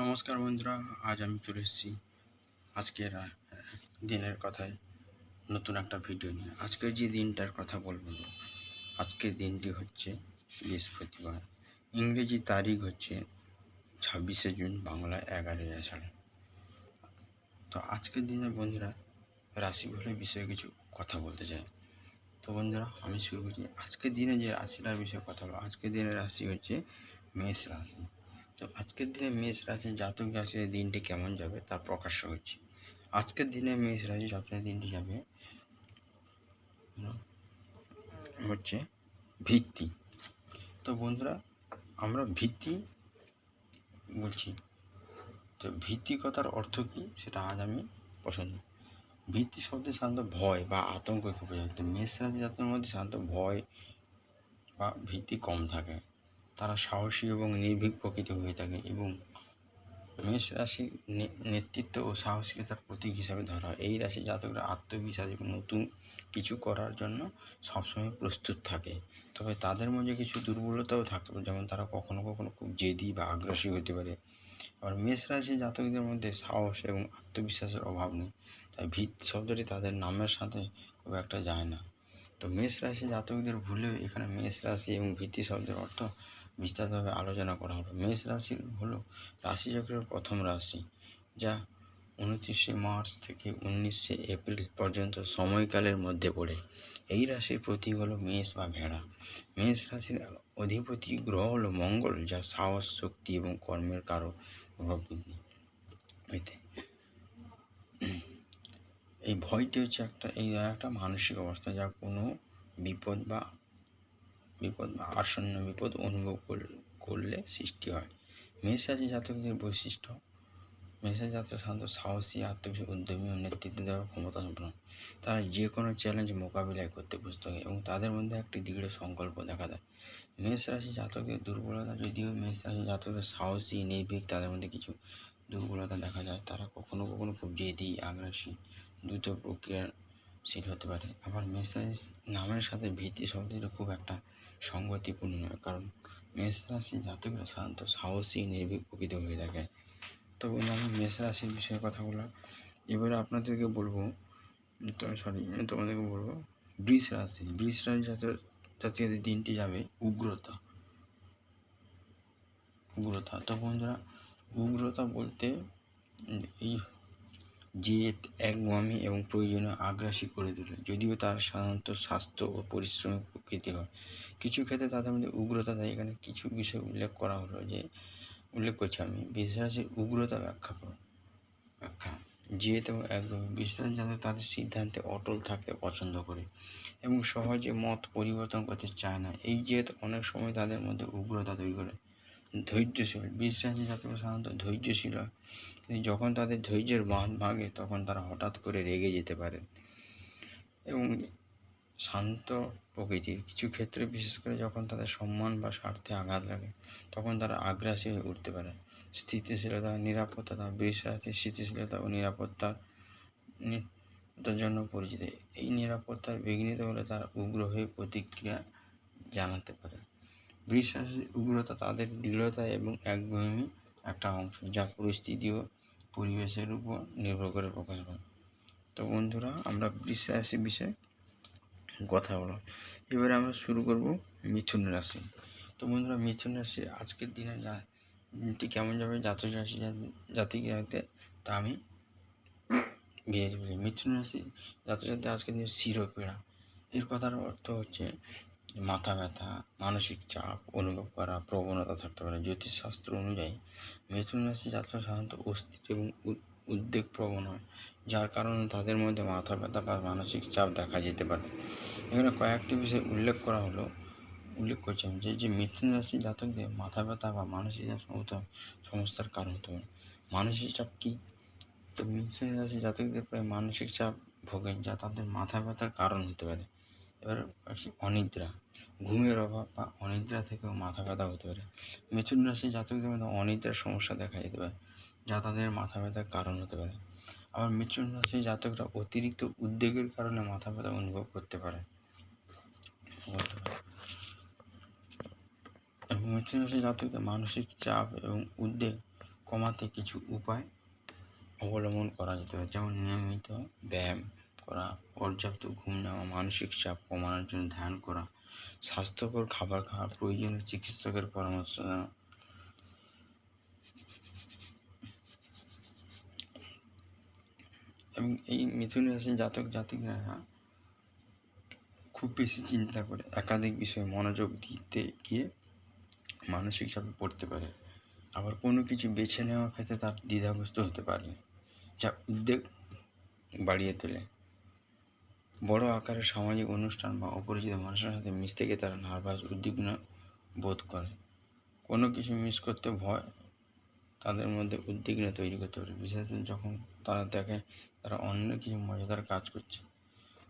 নমস্কার বন্ধুরা, আজ আমি চলে এসেছি আজকের দিনের কথায় নতুন একটা ভিডিও নিয়ে। আজকের যে দিনটার কথা বলব, আজকের দিনটি হচ্ছে বৃহস্পতিবার। ইংরেজি তারিখ হচ্ছে ছাব্বিশে জুন, বাংলা এগারোই আষাঢ়। তো আজকের দিনে বন্ধুরা, রাশিফলের বিষয়ে কিছু কথা বলতে চাই। তো বন্ধুরা, আমি শুরু করছি। আজকের দিনে যে রাশিটার বিষয়ে কথা বলব, আজকের দিনের রাশি হচ্ছে মেষ রাশি। তো আজকের দিনে মেষ রাশি জাতক রাশির দিনটি কেমন যাবে তা প্রকাশ্য হচ্ছে আজকের দিনে মেষ রাশি জাতকের দিনটি যাবে হচ্ছে ভিত্তি। তো বন্ধুরা, আমরা ভিত্তি বলছি। তো ভিত্তি কথার অর্থ কী সেটা আজ আমি পছন্দ ভিত্তি শব্দের সাধারণত ভয় বা আতঙ্ককে বোঝায় তো মেষ রাশি জাতকের মধ্যে সাধারণত ভয় বা ভীতি কম থাকে। তারা সাহসী এবং নির্ভীক প্রকৃতি হয়ে থাকে এবং মেষ রাশি নেতৃত্ব ও সাহসিকতার প্রতীক হিসাবে ধরা হয়। এই রাশি জাতকরা আত্মবিশ্বাস এবং নতুন কিছু করার জন্য সবসময় প্রস্তুত থাকে। তবে তাদের মধ্যে কিছু দুর্বলতাও থাকতে পারে, যেমন তারা কখনো কখনো খুব জেদি বা আগ্রাসী হতে পারে। আবার মেষ রাশি জাতকদের মধ্যে সাহস এবং আত্মবিশ্বাসের অভাব নেই, তাই ভিত শব্দটি তাদের নামের সাথে খুব একটা যায় না। তো মেষ রাশি জাতকদের ভুলেও এখানে মেষ রাশি এবং ভীতি শব্দের অর্থ বিস্তারিতভাবে আলোচনা করা হলো। মেষ রাশি হলো রাশিচক্রের প্রথম রাশি, যা উনত্রিশে মার্চ থেকে উনিশে এপ্রিল পর্যন্ত সময়কালের মধ্যে পড়ে। এই রাশির প্রতীক হলো মেষ বা ভেড়া। মেষ রাশির অধিপতি গ্রহ হলো মঙ্গল, যা সাহস, শক্তি এবং কর্মের কারক প্রভাব বৃদ্ধি হইতে এই ভয়টি হচ্ছে একটা, এই একটা মানসিক অবস্থা, যা কোনো বিপদ বা বিপদ বা আসন্ন বিপদ অনুভব কর- করলে সৃষ্টি হয়। মেষ রাশি জাতকদের বৈশিষ্ট্য মেষের জাতক সাধারণত সাহসী, আত্মবিশ্বাস, উদ্যমী ও নেতৃত্ব দেওয়ার ক্ষমতা সম্পন্ন তারা যে কোনো চ্যালেঞ্জ মোকাবিলায় করতে প্রস্তুত হয় এবং তাদের মধ্যে একটি দৃঢ় সংকল্প দেখা যায় মেষ রাশি জাতকদের দুর্বলতা, যদিও মেষ রাশি জাতকদের সাহসী, নির্ভীক, তাদের মধ্যে কিছু দুর্বলতা দেখা যায়। তারা কখনো কখনো খুব জেদি, আগ্রাসী, দ্রুত প্রক্রিয়াশীল হতে পারে। আবার মেষ রাশি নামের সাথে ভীতি শব্দটি খুব একটা সঙ্গতিপূর্ণ নয়, কারণ মেষ রাশি জাতকরা সাধারণত সাহসী, নির্ভীক প্রকৃতি হয়ে থাকে। তো আমি মেষ রাশির বিষয়ে কথা বললাম এবারে আপনাদেরকে বলব, তো সরি তোমাদেরকে বলব, বৃষ রাশি বৃষ রাশি জাতীয় জাতীয় দিনটি যাবে উগ্রতা। উগ্রতা। তো বন্ধুরা, উগ্রতা বলতে এই জেদ একগুয়ামি এবং প্রয়োজনীয় আগ্রাসী করে তোলে, যদিও তার সাধারণত স্বাস্থ্য ও পরিশ্রমিক প্রকৃতি হয়। কিছু ক্ষেত্রে তাদের মধ্যে উগ্রতা দেয় এখানে কিছু বিষয় উল্লেখ করা হলো যে, উল্লেখ করছি আমি, বিশ্বাসের উগ্রতা ব্যাখ্যা করো। ব্যাখ্যা, জেদ এবং একদম বিশ্বাস যাতে তাদের সিদ্ধান্তে অটল থাকতে পছন্দ করে এবং সহজে মত পরিবর্তন করতে চায় না। এই জেদ অনেক সময় তাদের মধ্যে উগ্রতা তৈরি করে। ধৈর্যশীল, বিশ্বাসী জাতক সাধারণত ধৈর্যশীল হয়। যখন তাদের ধৈর্যের বাঁধ ভাঙে, তখন তারা হঠাৎ করে রেগে যেতে পারে এবং শান্ত প্রকৃতির কিছু ক্ষেত্রে, বিশেষ করে যখন তাদের সম্মান বা স্বার্থে আঘাত লাগে, তখন তারা আগ্রাসী হয়ে উঠতে পারে। স্থিতিশীলতা, নিরাপত্তা, বিশ্বাসী, স্থিতিশীলতা ও নিরাপত্তার তার জন্য পরিচিত। এই নিরাপত্তার বিঘ্নিত হলে তারা উগ্র হয়ে প্রতিক্রিয়া জানাতে পারে। বিশ্বাসী, উগ্রতা তাদের দৃঢ়তা এবং একগুঁয়েমি একটা অংশ যা পরিস্থিতি ও পরিবেশের উপর নির্ভর করে প্রকাশ পায় তো বন্ধুরা, আমরা বিশ্বাসী বিষয়ে কথা বলো এবারে আমরা শুরু করব মিথুন রাশি। তো বন্ধুরা, মিথুন রাশি আজকের দিনে যা দিনটি কেমন যাবে, জাতক রাশি জাতি জাতিতে তা আমি বলি মিথুন রাশি জাতক জাতি আজকের দিনে শিরোপীড়া এর কথার অর্থ হচ্ছে মাথা ব্যথা, মানসিক চাপ, অনুভব করা, প্রবণতা থাকতে পারে। জ্যোতিষশাস্ত্র অনুযায়ী মিথুন রাশি যাত্রা সাধারণত অস্থির এবং উদ্বেগ প্রবণ হয়, যার কারণে তাদের মধ্যে মাথা ব্যথা বা মানসিক চাপ দেখা যেতে পারে। এখানে কয়েকটি বিষয় উল্লেখ করা হলো। উল্লেখ করছি আমি যে যে মিথুন রাশি জাতকদের মাথা ব্যথা বা মানসিক চাপ সমস্যার কারণ হতে পারে। মানসিক চাপ কী? তো মিথুন রাশি জাতকদের প্রায় মানসিক চাপ ভোগেন, যা তাদের মাথা ব্যথার কারণ হতে পারে। এবার আসি অনিদ্রা। ঘুমের অভাব বা অনিদ্রা থেকেও মাথা ব্যথা হতে পারে। মিথুন রাশি জাতকদের মধ্যে অনিদ্রার সমস্যা দেখা যেতে পারে, যা তাদের মাথা ব্যথার কারণ হতে পারে। আবার মিথুন রাশি জাতকরা অতিরিক্ত উদ্বেগের কারণে মাথা ব্যথা অনুভব করতে পারে। এবং মিথুন রাশি জাতকদের মানসিক চাপ এবং উদ্বেগ কমাতে কিছু উপায় অবলম্বন করা যেতে পারে, যেমন নিয়মিত ব্যায়াম করা, পর্যাপ্ত ঘুম নেওয়া, মানসিক চাপ কমানোর জন্য ধ্যান করা, স্বাস্থ্যকর খাবার খাওয়া, প্রয়োজনীয় চিকিৎসকের পরামর্শ নেওয়া। এবং এই মিথুন রাশির জাতক জাতিকরা খুব বেশি চিন্তা করে, একাধিক বিষয়ে মনোযোগ দিতে গিয়ে মানসিক চাপে পড়তে পারে। আবার কোনো কিছু বেছে নেওয়ার ক্ষেত্রে তার দ্বিধাগ্রস্ত হতে পারে, যা উদ্বেগ বাড়িয়ে তোলে। বড় আকারের সামাজিক অনুষ্ঠান বা অপরিচিত মানুষের সাথে মিশতে গিয়ে তারা নার্ভাস, উদ্বিগ্ন বোধ করে। কোনো কিছু মিস করতে ভয় তাদের মধ্যে উদ্বিগ্ন তৈরি করতে পারে। বিশেষত যখন তারা দেখে তারা অন্য কিছু মজাদার কাজ করছে।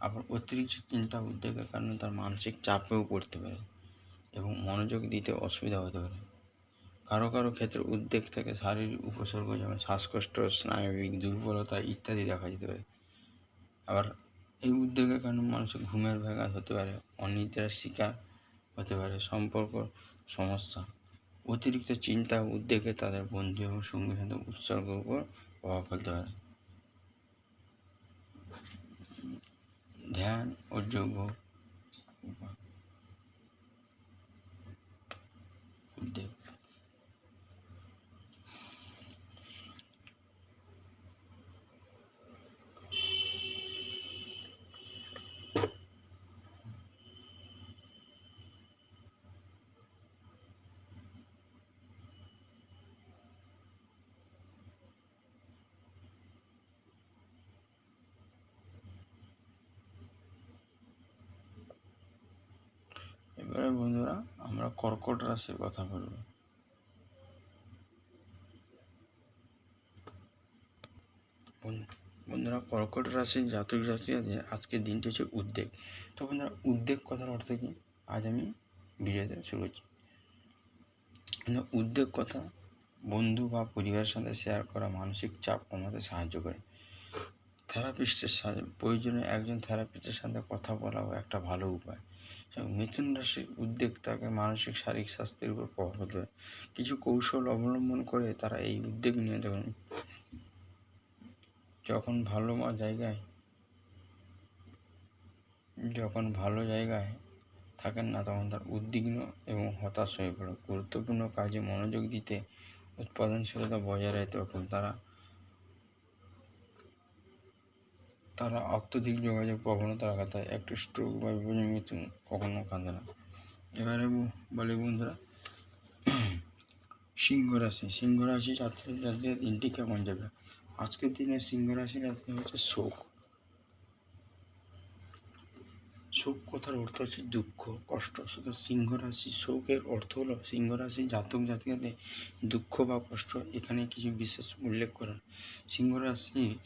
আবার অতিরিক্ত চিন্তা, উদ্বেগের কারণে তার মানসিক চাপেও পড়তে পারে এবং মনোযোগ দিতে অসুবিধা হতে পারে। কারও কারও ক্ষেত্রে উদ্বেগ থেকে শারীরিক উপসর্গ যেমন শ্বাসকষ্ট, স্নায়বিক দুর্বলতা ইত্যাদি দেখা যেতে পারে। আবার এই উদ্বেগের কারণে মানুষের ঘুমের ব্যাঘাত হতে পারে? অনিদ্রার শিকার হতে পারে। সম্পর্ক সমস্যা। অতিরিক্ত চিন্তা উদ্বেগে তাদের বন্ধু এবং সঙ্গীর সাথে উৎসর্গের উপর প্রভাব ফেলতে পারে। ধ্যান ও যোগ উদ্বেগ। এবারে বন্ধুরা, আমরা কর্কট রাশির কথা বলব। বন্ধু- বন্ধুরা, কর্কট রাশির জাতক জাতিকাদের আজকের দিনটি হচ্ছে উদ্বেগ। তো বন্ধুরা, উদ্বেগ কথার অর্থ কি? আজ আমি ভিডিওতে শুরু করছি। উদ্বেগ কথা বন্ধু বা পরিবারের সাথে শেয়ার করা মানসিক চাপ কমাতে সাহায্য করে। থেরাপিস্টের সাথে প্রয়োজনে একজন থেরাপিস্টের সাথে কথা বলাও একটা ভালো উপায়। মিথুন রাশির উদ্বেগ তাকে মানসিক, শারীরিক স্বাস্থ্যের উপর প্রভাব পারে কিছু কৌশল অবলম্বন করে তারা এই উদ্বেগ নিয়ে দেখুন। যখন ভালো জায়গায় যখন ভালো জায়গায় থাকেন না, তখন তার উদ্বিগ্ন এবং হতাশ হয়ে পড়ে গুরুত্বপূর্ণ কাজে মনোযোগ দিতে উৎপাদনশীলতা বজায় রাখতে পারেন তারা তারা অত্যধিক যোগাযোগ প্রবণতা রাখা তাই একটু স্ট্রোক বা বিপরীত মৃত্যু কখনো কাঁদে না। এবারে বলি বন্ধুরা, সিংহ রাশি। সিংহ রাশি ছাত্র ছাত্রীদের দিনটি কেমন যাবে? আজকের দিনে সিংহ রাশি জাতি হচ্ছে শোক। শোক কথার অর্থ হচ্ছে দুঃখ, কষ্ট। শুধু সিংহ রাশি শোকের অর্থ হলো, সিংহ রাশি জাতক জাতিকাদের দুঃখ বা কষ্ট এখানে কিছু বিশেষ উল্লেখ করেন। সিংহ রাশি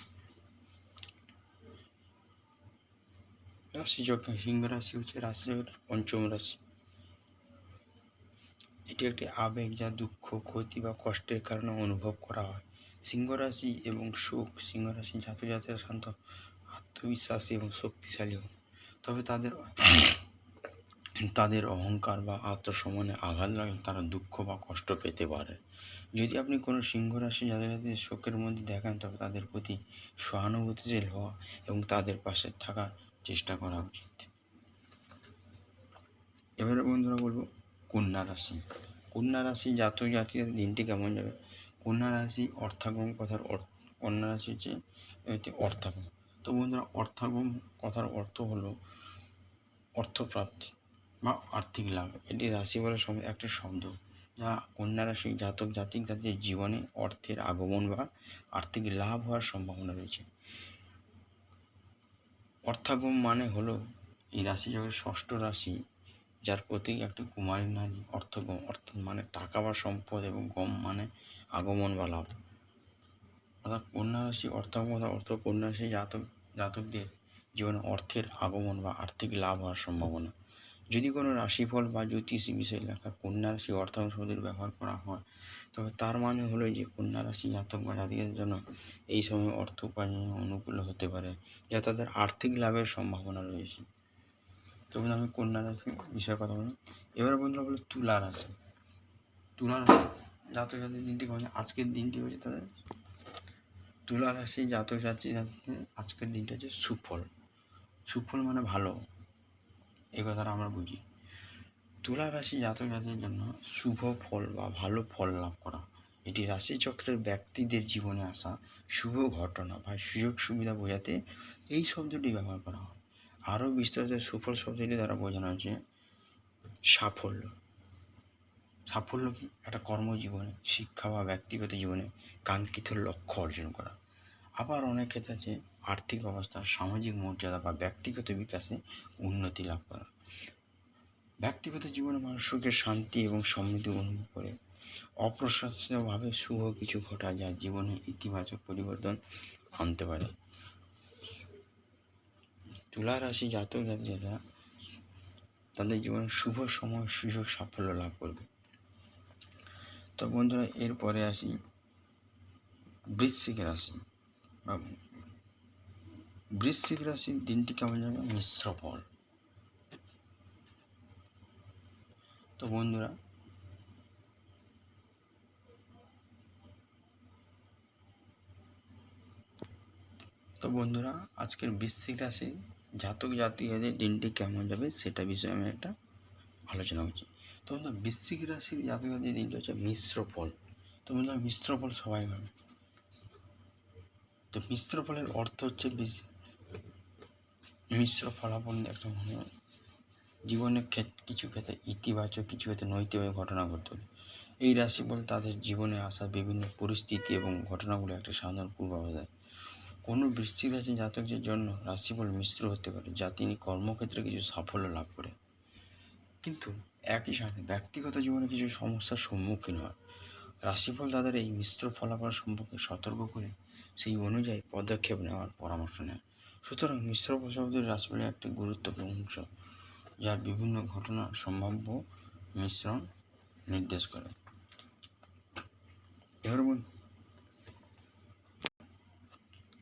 রাশিচক্র সিংহ রাশি হচ্ছে রাশিচক্রের পঞ্চম রাশি। এটি একটি আবেগ যা দুঃখ, ক্ষতি বা কষ্টের কারণে অনুভব করা হয়। সিংহ রাশি এবং সুখ সিংহ রাশি জাতক জাতিরা শান্ত, আত্মবিশ্বাসী এবং শক্তিশালী হয়। তবে তাদের তাদের অহংকার বা আত্মসম্মানে আঘাত লাগলে তারা দুঃখ বা কষ্ট পেতে পারে। যদি আপনি কোনো সিংহ রাশি জাতক জাতিদের শোকের মধ্যে দেখেন, তবে তাদের প্রতি সহানুভূতিশীল হওয়া এবং তাদের পাশে থাকার চেষ্টা করা উচিত। এবারে বন্ধুরা বলব, কন্যা রাশি। কন্যা রাশি, জাতক জাতির দিনটি কেমন যাবে? কন্যা রাশি অর্থাগম কথার কন্যা রাশি হচ্ছে অর্থাগম। তো বন্ধুরা, অর্থাগম কথার অর্থ হলো অর্থপ্রাপ্তি বা আর্থিক লাভ। এটি রাশি বলার সময় একটি শব্দ যা কন্যা রাশি, জাতক জাতিক তাদের জীবনে অর্থের আগমন বা আর্থিক লাভ হওয়ার সম্ভাবনা রয়েছে। অর্থাগম মানে হল এই রাশি যখন ষষ্ঠ রাশি, যার প্রতীক একটি কুমারী নারী অর্থগম, অর্থাৎ মানে টাকা বা সম্পদ এবং গম মানে আগমন বা লাভ। অর্থাৎ কন্যা রাশি অর্থাগম অর্থ, কন্যা রাশি জাতক, জাতকদের জীবনে অর্থের আগমন বা আর্থিক লাভ হওয়ার সম্ভাবনা। যদি কোনো রাশিফল বা জ্যোতিষী বিষয় লেখা কন্যা রাশি অর্থাগম শব্দের ব্যবহার করা হয়, তবে তার মানে হলো যে কন্যা রাশি জাতক বা জাতিকের জন্য এই সময় অর্থ উপার্জন অনুকূল হতে পারে, যা তাদের আর্থিক লাভের সম্ভাবনা রয়েছে। তবে আমি কন্যা রাশি বিষয়ে কথা বললাম। এবার বন্ধুরা বলো তুলা রাশি। তুলা রাশি জাতক জাতির দিনটি যায়? আজকের দিনটি হচ্ছে তাদের তুলা রাশি জাতক জাতি আজকের দিনটা হচ্ছে সুফল। সুফল মানে ভালো। এই কথাটা আমরা বুঝি। তুলা রাশি জাতক জাতির জন্য শুভ ফল বা ভালো ফল লাভ করা। এটি রাশিচক্রের ব্যক্তিদের জীবনে আসা শুভ ঘটনা বা সুযোগ সুবিধা বোঝাতে এই শব্দটি ব্যবহার করা হয়। আরও বিস্তারিত সুফল শব্দটি দ্বারা বোঝানো হচ্ছে সাফল্য। সাফল্য কি? একটা কর্মজীবনে, শিক্ষা বা ব্যক্তিগত জীবনে কাঙ্ক্ষিত লক্ষ্য অর্জন করা। আবার অনেক ক্ষেত্রে আছে আর্থিক অবস্থা, সামাজিক মর্যাদা বা ব্যক্তিগত বিকাশে উন্নতি লাভ করা। ব্যক্তিগত জীবনে মানুষ সুখের শান্তি এবং সমৃদ্ধি অনুভব করে। অপ্রত্যাশিতভাবে শুভ কিছু ঘটা যা জীবনে ইতিবাচক পরিবর্তন আনতে পারে। তুলা রাশি জাতক জাতিরা তাদের জীবনে শুভ সময়, সুযোগ, সাফল্য লাভ করবে। তো বন্ধুরা, এরপরে আসি বৃশ্চিক রাশি। বৃশ্চিক রাশির দিনটি কেমন যাবে মিশ্র ফল। তো বন্ধুরা তো বন্ধুরা, আজকের বৃশ্চিক রাশি জাতক জাতিকাদের দিনটি কেমন যাবে সেটা বিষয়ে আমি একটা আলোচনা করছি। তো বন্ধুরা, বৃশ্চিক রাশির জাতক জাতির দিনটি হচ্ছে মিশ্র ফল। তো বন্ধুরা, মিশ্র ফল সবাই ভাবে। তো মিশ্র ফলের অর্থ হচ্ছে মিশ্র ফলাফল একটা ক্ষেত- কিছু ক্ষেত্রে ইতিবাচক, কিছু ক্ষেত্রে নৈতিক ঘটনা ঘটতে পারে। এই রাশিফল তাদের জীবনে আসা বিভিন্ন পরিস্থিতি এবং ঘটনাগুলো একটা সাধারণ পূর্বাভাস দেয়। কোনো বৃষ্টি রাশি জাতকের জন্য রাশিফল মিশ্র হতে পারে, যা তিনি কর্মক্ষেত্রে কিছু সাফল্য লাভ করে। কিন্তু একই সাথে ব্যক্তিগত জীবনে কিছু সমস্যার সম্মুখীন হয়। রাশিফল তাদের এই মিশ্র ফলাফল সম্পর্কে সতর্ক করে সেই অনুযায়ী পদক্ষেপ নেওয়ার পরামর্শ নেয়। সুতরাং মিশ্র শব্দের রাশিফলের একটি গুরুত্বপূর্ণ অংশ যা বিভিন্ন ঘটনার সম্ভাব্য মিশ্রণ নির্দেশ করে। এবার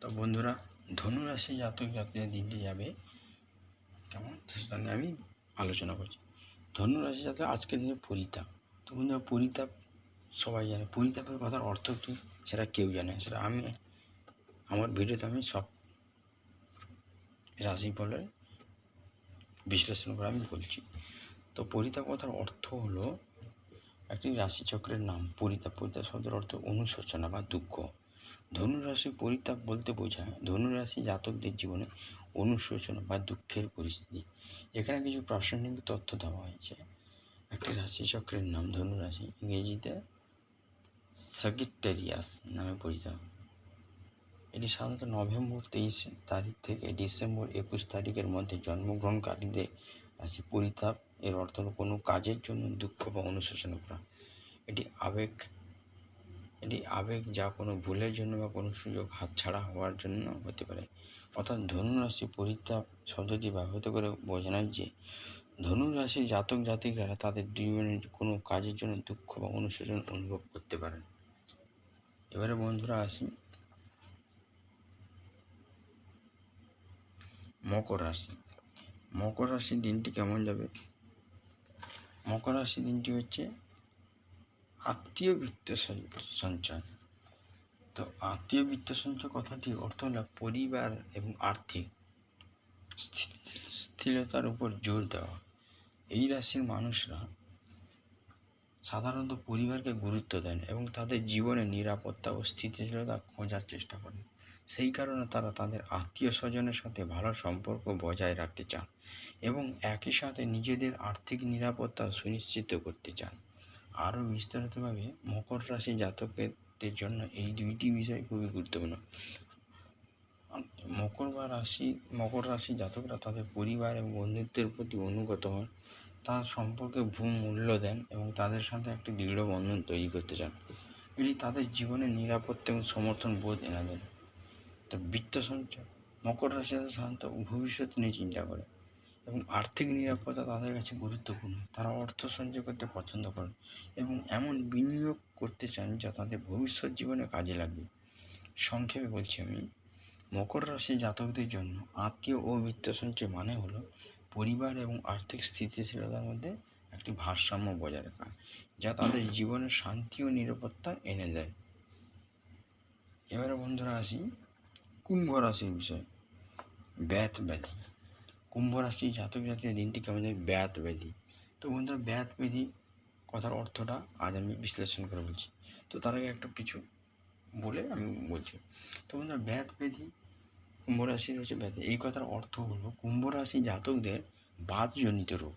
তো বন্ধুরা, ধনুরাশি জাতক জাতির দিনটি যাবে কেমন? সেটা নিয়ে আমি আলোচনা করছি। ধনুরাশি জাতক আজকের দিনে পরিতাপ। তো বন্ধুরা, পরিতাপ সবাই জানে। পরিতাপের কথার অর্থ কী? সেটা কেউ জানে সেটা আমি আমার ভিডিওতে আমি সব রাশিফলের বিশ্লেষণ করে আমি বলছি। তো পরিতাপ কথার অর্থ হলো একটি রাশিচক্রের নাম, পরিতাপ। পরিতাপ শব্দের অর্থ অনুশোচনা বা দুঃখ। ধনুরাশি পরিতাপ বলতে বোঝায় ধনুরাশি জাতকদের জীবনে অনুশোচনা বা দুঃখের পরিস্থিতি। এখানে কিছু প্রাসঙ্গিক তথ্য দেওয়া হয়েছে। একটি রাশিচক্রের নাম ধনুরাশি, ইংরেজিতে সাগিটেরিয়াস নামে পরিচিত। এটি সাধারণত নভেম্বর তেইশ তারিখ থেকে ডিসেম্বর একুশ তারিখের মধ্যে জন্মগ্রহণকারীদের রাশি পরিতাপ, এর অর্থ হলো কোনো কাজের জন্য দুঃখ বা অনুশোচনা করা। এটি আবেগ এটি আবেগ যা কোনো ভুলের জন্য বা কোনো সুযোগ হাতছাড়া হওয়ার জন্য হতে পারে। অর্থাৎ ধনুরাশি পরিতাপ শব্দটি ব্যবহৃত করে বোঝানো যে ধনুরাশির জাতক জাতিকারা তাদের জীবনের কোনো কাজের জন্য দুঃখ বা অনুশোচন অনুভব করতে পারেন। এবারে বন্ধুরা আসি মকর রাশি। মকর রাশির দিনটি কেমন যাবে? মকর রাশির দিনটি হচ্ছে আত্মীয় বৃত্ত সঞ্চ- সঞ্চয়। তো আত্মীয় বৃত্ত সঞ্চয় কথাটি অর্থ হল পরিবার এবং আর্থিক স্থিরতার উপর জোর দেওয়া। এই রাশির মানুষরা সাধারণত পরিবারকে গুরুত্ব দেন এবং তাদের জীবনে নিরাপত্তা ও স্থিতিশীলতা খোঁজার চেষ্টা করেন। সেই কারণে তারা তাদের আত্মীয় স্বজনের সাথে ভালো সম্পর্ক বজায় রাখতে চান এবং একই সাথে নিজেদের আর্থিক নিরাপত্তা সুনিশ্চিত করতে চান। আরও বিস্তারিতভাবে মকর রাশি জাতকদের জন্য এই দুইটি বিষয় খুবই গুরুত্বপূর্ণ। মকর বা রাশি, মকর রাশি জাতকরা তাদের পরিবার এবং বন্ধুত্বের প্রতি অনুগত হন, তার সম্পর্কে ভূ মূল্য দেন এবং তাদের সাথে একটি দৃঢ় বন্ধন তৈরি করতে চান। এটি তাদের জীবনে নিরাপত্তা এবং সমর্থন বোধ এনে দেয়। তো বৃত্ত সঞ্চয়, মকর রাশি তাদের সাধারণত ভবিষ্যৎ নিয়ে চিন্তা করে এবং আর্থিক নিরাপত্তা তাদের কাছে গুরুত্বপূর্ণ। তারা অর্থ সঞ্চয় করতে পছন্দ করেন এবং এমন বিনিয়োগ করতে চান যা তাদের ভবিষ্যৎ জীবনে কাজে লাগবে। সংক্ষেপে বলছি আমি, মকর রাশি জাতকদের জন্য আত্মীয় ও বৃত্ত সঞ্চয় মানে হলো পরিবার এবং আর্থিক স্থিতিশীলতার মধ্যে একটি ভারসাম্য বজায় রাখা, যা তাদের জীবনে শান্তি ও নিরাপত্তা এনে দেয়। এবারে বন্ধুরা আসি কুম্ভ রাশির বিষয়। ব্যাথ ব্যাধি। কুম্ভ রাশি জাতক জাতীয় দিনটি কেমন যায় ব্যাথ ব্যাধি। তো বন্ধুরা, ব্যাথ ব্যাধি কথার অর্থটা আজ আমি বিশ্লেষণ করে বলছি। তো তার আগে একটা কিছু বলে আমি বলছি। তো বন্ধুরা, ব্যাথ ব্যাধি কুম্ভ রাশির হচ্ছে ব্যাধি। এই কথার অর্থ হলো কুম্ভ রাশি জাতকদের বাতজনিত রোগ।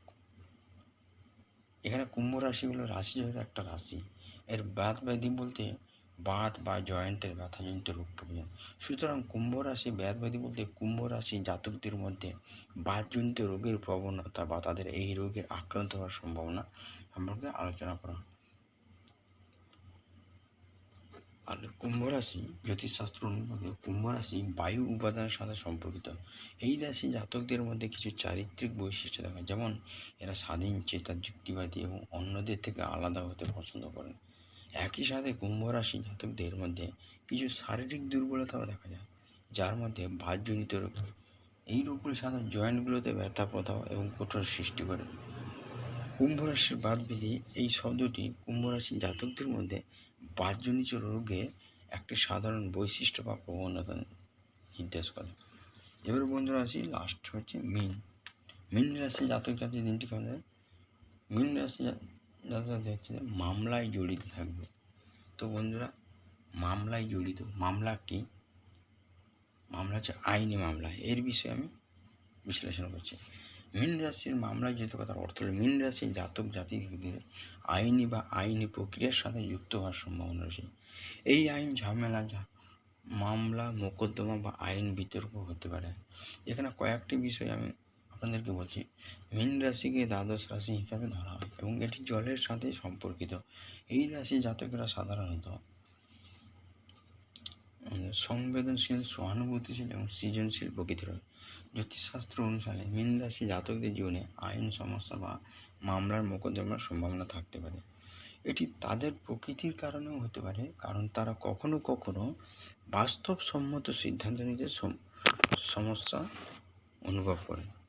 এখানে কুম্ভ রাশি হলো রাশি হলো একটা রাশি। এর ব্যাধ ব্যাধি বলতে বাত বা জয়েন্টের ব্যথাজনিত রোগকে বোঝায় সুতরাং কুম্ভ রাশি ব্যাধ ব্যাধি বলতে কুম্ভ রাশি জাতকদের মধ্যে বাতজনিত রোগের প্রবণতা বা তাদের এই রোগের আক্রান্ত হওয়ার সম্ভাবনা সম্পর্কে আলোচনা করা আর কুম্ভ রাশি জ্যোতিষশাস্ত্র অনুযায়ী কুম্ভ রাশি বায়ু উপাদানের সাথে সম্পর্কিত। এই রাশি জাতকদের মধ্যে কিছু চারিত্রিক বৈশিষ্ট্য দেখা যেমন, এরা স্বাধীন চেতা যুক্তিবাদী এবং অন্যদের থেকে আলাদা হতে পছন্দ করেন। একই সাথে কুম্ভ রাশি জাতকদের মধ্যে কিছু শারীরিক দুর্বলতাও দেখা যায়, যার মধ্যে বাতজনিত রোগ। এই রোগগুলি সাধারণত জয়েন্টগুলোতে ব্যথা প্রদাহ এবং কঠোর সৃষ্টি করে। কুম্ভ রাশির বাদবিধি এই শব্দটি কুম্ভ রাশি জাতকদের মধ্যে বাতজনিত রোগে একটি সাধারণ বৈশিষ্ট্য বা প্রবণতা নির্দেশ করে। এবার বন্ধুরা আসি লাস্ট হচ্ছে মিন। মিন রাশি জাতক জাতীয় দিনটি কেমন যায় মিন রাশি হচ্ছে যে মামলায় জড়িত থাকবে। তো বন্ধুরা, মামলায় জড়িত, মামলা কি? মামলা হচ্ছে আইনি মামলা। এর বিষয়ে আমি বিশ্লেষণ করছি। মীন রাশির মামলায় জড়িত কথার অর্থ হল, মীন রাশির জাতক জাতিদের আইনি বা আইনি প্রক্রিয়ার সাথে যুক্ত হওয়ার সম্ভাবনা রয়েছে। এই আইন ঝামেলা যা মামলা, মোকদ্দমা বা আইন বিতর্ক হতে পারে। এখানে কয়েকটি বিষয় আমি আপনাদেরকে বলছি, মীন রাশিকে দ্বাদশ রাশি হিসাবে ধরা হয় এবং এটি জলের সাথে সম্পর্কিত। এই রাশি জাতকেরা সাধারণত সংবেদনশীল, সহানুভূতিশীল এবং সৃজনশীল প্রকৃতির জ্যোতিষশাস্ত্র অনুসারে মীন রাশি জাতকদের জীবনে আইন, সমস্যা বা মামলার মোকদ্দমার সম্ভাবনা থাকতে পারে। এটি তাদের প্রকৃতির কারণেও হতে পারে, কারণ তারা কখনো কখনো বাস্তবসম্মত সিদ্ধান্ত নিতে সম- সমস্যা অনুভব করে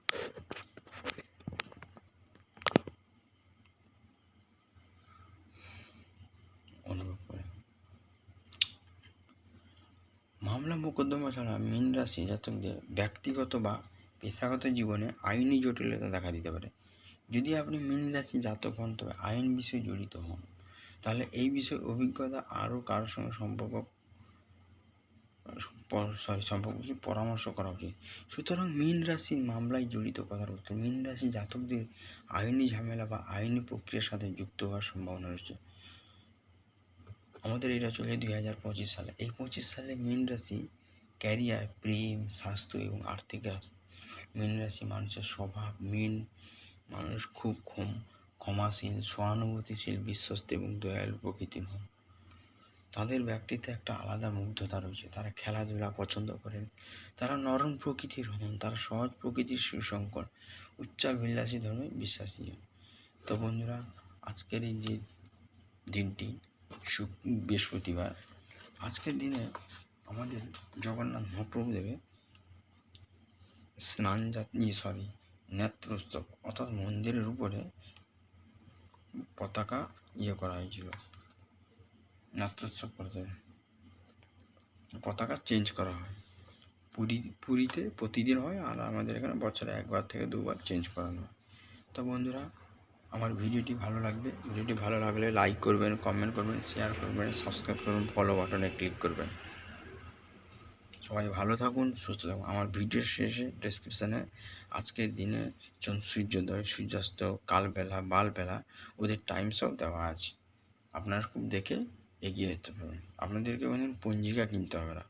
মামলা মোকদ্দমা ছাড়া মীন রাশি জাতকদের ব্যক্তিগত বা পেশাগত জীবনে আইনি জটিলতা দেখা দিতে পারে। যদি আপনি মীন রাশি জাতক হন, তবে আইন বিষয়ে জড়িত হন। তাহলে এই বিষয়ে অভিজ্ঞতা আরও কারোর সঙ্গে সম্পর্ক সরি, সম্পর্ক পরামর্শ করা উচিত। সুতরাং মীন রাশি মামলায় জড়িত কথার উত্তর, মীন রাশি জাতকদের আইনি ঝামেলা বা আইনি প্রক্রিয়ার সাথে যুক্ত হওয়ার সম্ভাবনা রয়েছে। আমাদের এটা চলে দুই হাজার পঁচিশ সালে। এই পঁচিশ সালে মীন রাশি ক্যারিয়ার, প্রেম, স্বাস্থ্য এবং আর্থিক রাশি মীন রাশি মানুষের স্বভাব, মীন মানুষ খুব ক্ষম ক্ষমাশীল, সহানুভূতিশীল, বিশ্বস্ত এবং দয়ালু প্রকৃতির হন তাদের ব্যক্তিত্বে একটা আলাদা মুগ্ধতা রয়েছে। তারা খেলাধুলা পছন্দ করেন। তারা নরম প্রকৃতির হন। তারা সহজ প্রকৃতির সুসংকর উচ্চাভিলাষী ধর্মে বিশ্বাসী তো বন্ধুরা, আজকের এই যে দিনটি বৃহস্পতিবার, আজকের দিনে আমাদের জগন্নাথ মহাপ্রভু দেবে স্নান যাত্রী সরি নেত্রোৎসব অর্থাৎ মন্দিরের উপরে পতাকা ইয়ে করা হয়েছিল। নেত্রোৎসব করতে পতাকা চেঞ্জ করা হয়। পুরী, পুরীতে প্রতিদিন হয় আর আমাদের এখানে বছরে একবার থেকে দুবার চেঞ্জ করানো হয়। তো বন্ধুরা, আমার ভিডিওটি ভালো লাগবে। ভিডিওটি ভালো লাগলে লাইক করবেন কমেন্ট করবেন শেয়ার করবেন সাবস্ক্রাইব করবেন ফলো বাটনে ক্লিক করবেন। সবাই ভালো থাকুন, সুস্থ থাকুন। আমার ভিডিওর শেষে ডেসক্রিপশানে আজকের দিনে সূর্যোদয়, সূর্যাস্ত, কালবেলা, বালবেলা, ওদের টাইম সব দেওয়া আছে। আপনারা খুব দেখে এগিয়ে যেতে পারবেন আপনাদেরকে কোনো পঞ্জিকা কিনতে হবে না।